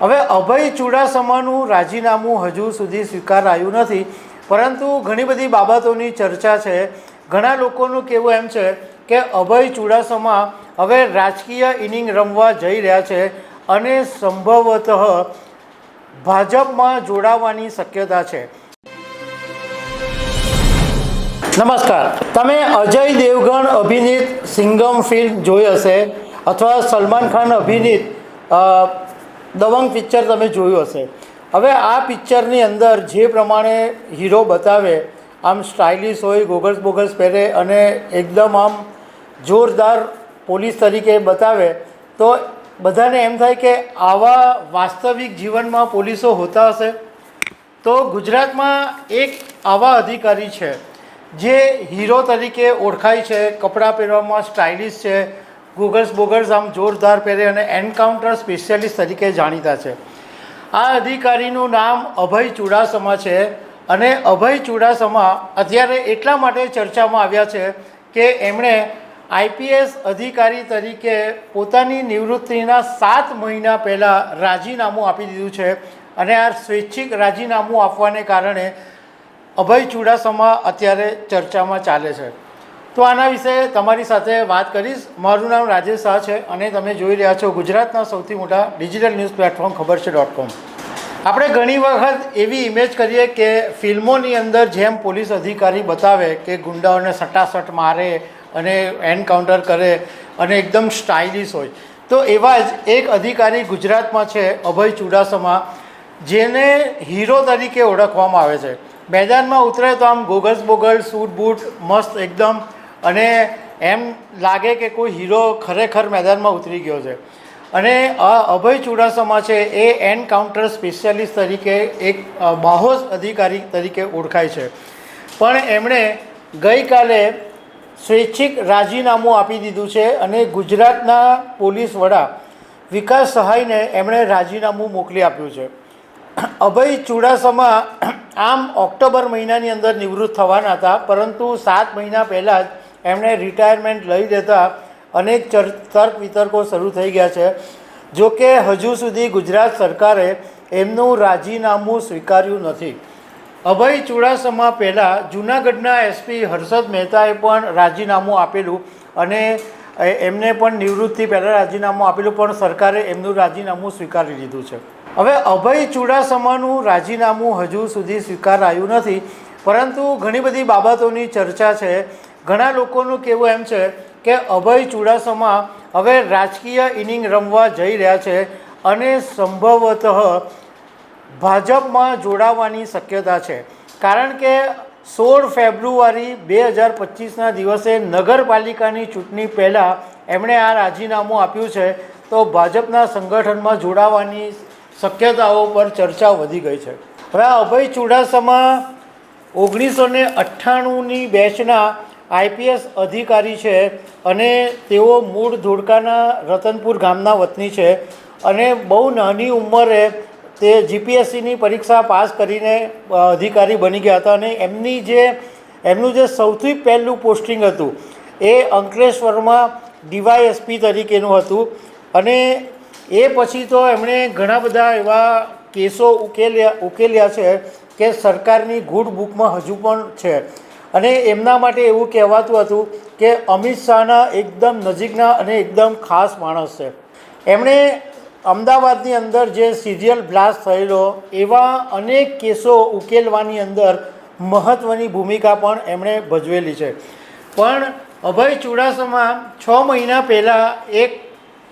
હવે અભય ચુડાસમાનું રાજીનામું હજુ સુધી સ્વીકારાયું નથી, પરંતુ ઘણી બધી બાબતોની ચર્ચા છે. ઘણા લોકોનું કહેવું એમ છે કે અભય ચુડાસમા હવે રાજકીય ઇનિંગ રમવા જઈ રહ્યા છે અને સંભવતઃ ભાજપમાં જોડાવાની શક્યતા છે. નમસ્કાર. તમે અજય દેવગણ અભિનીત સિંગમ ફિલ્મ જોઈ હશે અથવા સલમાન ખાન અભિનીત દબંગ પિક્ચર તમે જોયું હશે. હવે આ પિક્ચરની અંદર જે પ્રમાણે હીરો બતાવે, આમ સ્ટાઇલિશ હોય, ગોગલ્સ બોગલ્સ પહેરે અને એકદમ આમ જોરદાર પોલીસ તરીકે બતાવે, તો બધાને એમ થાય કે આવા વાસ્તવિક જીવનમાં પોલીસો હોતા હશે. તો ગુજરાતમાં એક આવા અધિકારી છે, જે હીરો તરીકે ઓળખાય છે, કપડાં પહેરવામાં સ્ટાઇલિશ છે ગૂગલ્સ બોગલ્સ આમ જોરદાર પહેરે અને એન્કાઉન્ટર સ્પેશિયાલિસ્ટ તરીકે જાણીતા છે. આ અધિકારીનું નામ અભય ચુડાસમા છે અને અભય ચુડાસમા અત્યારે એટલા માટે ચર્ચામાં આવ્યા છે કે એમણે આઈપીએસ અધિકારી તરીકે પોતાની નિવૃત્તિના સાત મહિના પહેલાં રાજીનામું આપી દીધું છે અને આ સ્વૈચ્છિક રાજીનામું આપવાને કારણે અભય ચુડાસમા અત્યારે ચર્ચામાં ચાલે છે. તો આના વિશે તમારી સાથે વાત કરીશ. મારું નામ રાજેશ શાહ છે અને તમે જોઈ રહ્યા છો ગુજરાતના સૌથી મોટા ડિજિટલ ન્યૂઝ પ્લેટફોર્મ ખબર છે ડોટ કોમ. આપણે ઘણી વખત એવી ઇમેજ કરીએ કે ફિલ્મોની અંદર જેમ પોલીસ અધિકારી બતાવે કે ગુંડાઓને સટાસટ મારે અને એન્કાઉન્ટર કરે અને એકદમ સ્ટાઇલિશ હોય. તો એવા જ એક અધિકારી ગુજરાતમાં છે, અભય ચુડાસમા, જેને હીરો તરીકે ઓળખવામાં આવે છે. મેદાનમાં ઉતરે તો આમ ગોગલ્સ બોગલ સૂટ બૂટ, મસ્ત એકદમ અને એમ લાગે કે કોઈ હીરો ખરેખર મેદાનમાં ઉતરી ગયો છે. અને આ અભય ચુડાસમા છે એ એન્કાઉન્ટર સ્પેશિયાલિસ્ટ તરીકે એક બાહોશ અધિકારી તરીકે ઓળખાય છે. પણ એમણે ગઈકાલે સ્વૈચ્છિક રાજીનામું આપી દીધું છે અને ગુજરાતના પોલીસ વડા વિકાસ સહાયને એમણે રાજીનામું મોકલી આપ્યું છે. અભય ચુડાસમા આમ ઓક્ટોબર મહિનાની અંદર નિવૃત્ત થવાના હતા, પરંતુ સાત મહિના પહેલાં જ એમણે રિટાયરમેન્ટ લઈ દેતા અનેક તર્ક વિતર્કો શરૂ થઈ ગયા છે. જો કે હજુ સુધી ગુજરાત સરકારે એમનું રાજીનામું સ્વીકાર્યું નથી. અભય ચુડાસમા પહેલાં જૂનાગઢના એસપી હર્ષદ મહેતાએ પણ રાજીનામું આપેલું અને એમને પણ નિવૃત્તિ પહેલાં રાજીનામું આપેલું, પણ સરકારે એમનું રાજીનામું સ્વીકારી લીધું છે. હવે અભય ચુડાસમાનું રાજીનામું હજુ સુધી સ્વીકારાયું નથી. પરંતુ ઘણી બધી બાબતોની ચર્ચા છે. ઘણા લોકોનું કહેવું એમ છે કે અભય ચુડાસમા હવે રાજકીય ઇનિંગ રમવા જઈ રહ્યા છે અને સંભવતઃ ભાજપમાં જોડાવાની શક્યતા છે. કારણ કે સોળ ફેબ્રુઆરી બે હજાર પચીસના દિવસે નગરપાલિકાની ચૂંટણી પહેલાં એમણે આ રાજીનામું આપ્યું છે. તો ભાજપના સંગઠનમાં જોડાવાની શક્યતાઓ પર ચર્ચા વધી ગઈ છે. હવે અભય ચુડાસમા ઓગણીસો ને અઠ્ઠાણુંની બેચના આઈપીએસ અધિકારી છે અને તેઓ મૂળ ધોળકાના રતનપુર ગામના વતની છે અને બહુ નાની ઉંમરે તે જીપીએસસીની પરીક્ષા પાસ કરીને અધિકારી બની ગયા હતા અને એમની જે, એમનું જે સૌથી પહેલું પોસ્ટિંગ હતું એ અંકલેશ્વરમાં ડીવાયએસપી તરીકેનું હતું અને એ પછી તો એમણે ઘણા બધા એવા કેસો ઉકેલ્યા ઉકેલ્યા છે કે સરકારની ગુડ બુકમાં હજુ પણ છે. અને એમના માટે એવું કહેવાતું હતું કે અમિત શાહના એકદમ નજીકના અને એકદમ ખાસ માણસ છે. એમણે અમદાવાદની અંદર જે સિરિયલ બ્લાસ્ટ થયેલો એવા અનેક કેસો ઉકેલવાની અંદર મહત્ત્વની ભૂમિકા પણ એમણે ભજવેલી છે. પણ અભય ચુડાસમા છ મહિના પહેલાં એક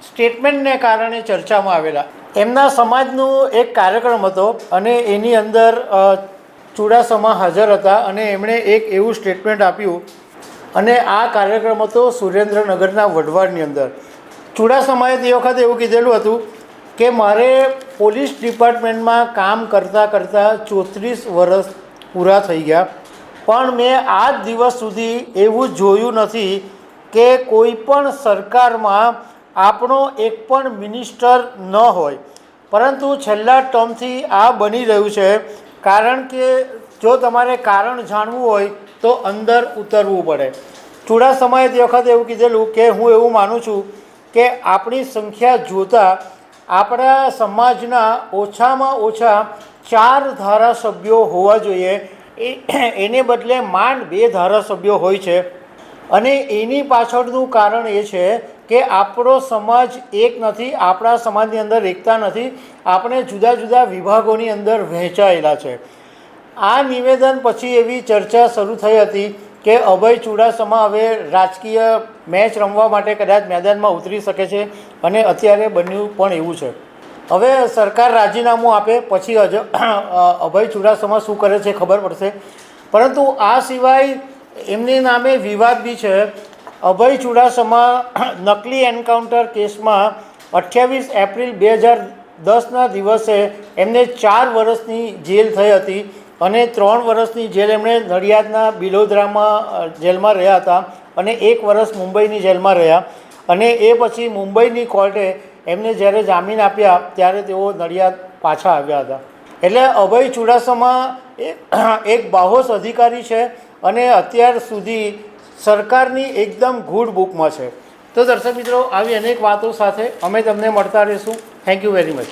સ્ટેટમેન્ટને કારણે ચર્ચામાં આવેલા. એમના સમાજનું એક કાર્યક્રમ હતો અને એની અંદર ચુડાસમા હાજર હતા અને એમણે એક એવું સ્ટેટમેન્ટ આપ્યું. અને આ કાર્યક્રમ હતો સુરેન્દ્રનગરના વઢવાડની અંદર. ચુડાસમાએ તે વખતે એવું કીધેલું હતું કે મારે પોલીસ ડિપાર્ટમેન્ટમાં કામ કરતાં કરતાં ચોત્રીસ વર્ષ પૂરા થઈ ગયા. પણ મેં આજ દિવસ સુધી એવું જોયું નથી કે કોઈ પણ સરકારમાં આપણો એક પણ મિનિસ્ટર ન હોય. પરંતુ છેલ્લા ટર્મથી આ બની રહ્યું છે કારણ કે જો તમારે કારણ જાણવું હોય તો અંદર ઉતરવું પડે. ચુડાસમાએ તે વખતે એવું કીધેલું કે હું એવું માનું છું કે આપણી સંખ્યા જોતાં આપણા સમાજના ઓછામાં ઓછા ચાર ધારાસભ્યો હોવા જોઈએ. એ એને બદલે માંડ બે ધારાસભ્યો હોય છે. અને એની પાછળનું કારણ એ છે કે આપણો સમાજ એક નથી, આપણા સમાજની અંદર એકતા નથી, આપણે જુદા જુદા વિભાગોની અંદર વહેંચાયેલા છે. આ નિવેદન પછી એવી ચર્ચા શરૂ થઈ હતી કે અભય ચુડાસમા હવે રાજકીય મેચ રમવા માટે કદાચ મેદાનમાં ઉતરી શકે છે અને અત્યારે બન્યું પણ એવું છે. હવે સરકાર રાજીનામું આપે, પછી અભય ચુડાસમા શું કરે છે ખબર પડશે. પરંતુ આ સિવાય એમની નામે વિવાદ બી છે. અભય ચુડાસમા નકલી એન્કાઉન્ટર કેસમાં અઠ્યાવીસ એપ્રિલ બે હજાર દસના દિવસે એમને ચાર વર્ષની જેલ થઈ હતી અને ત્રણ વર્ષની જેલ એમણે નડિયાદના બિલોદરામાં જેલમાં રહ્યા હતા અને એક વર્ષ મુંબઈની જેલમાં રહ્યા અને એ પછી મુંબઈની કોર્ટે એમને જ્યારે જામીન આપ્યા ત્યારે તેઓ નડિયાદ પાછા આવ્યા હતા. એટલે અભય ચુડાસમા એક બાહોશ અધિકારી છે અને અત્યાર સુધી સરકારની એકદમ ગુડ બુકમાં છે. તો દર્શક મિત્રો, આવી અનેક વાતો સાથે અમે તમને મળતા રહીશું. Thank you very much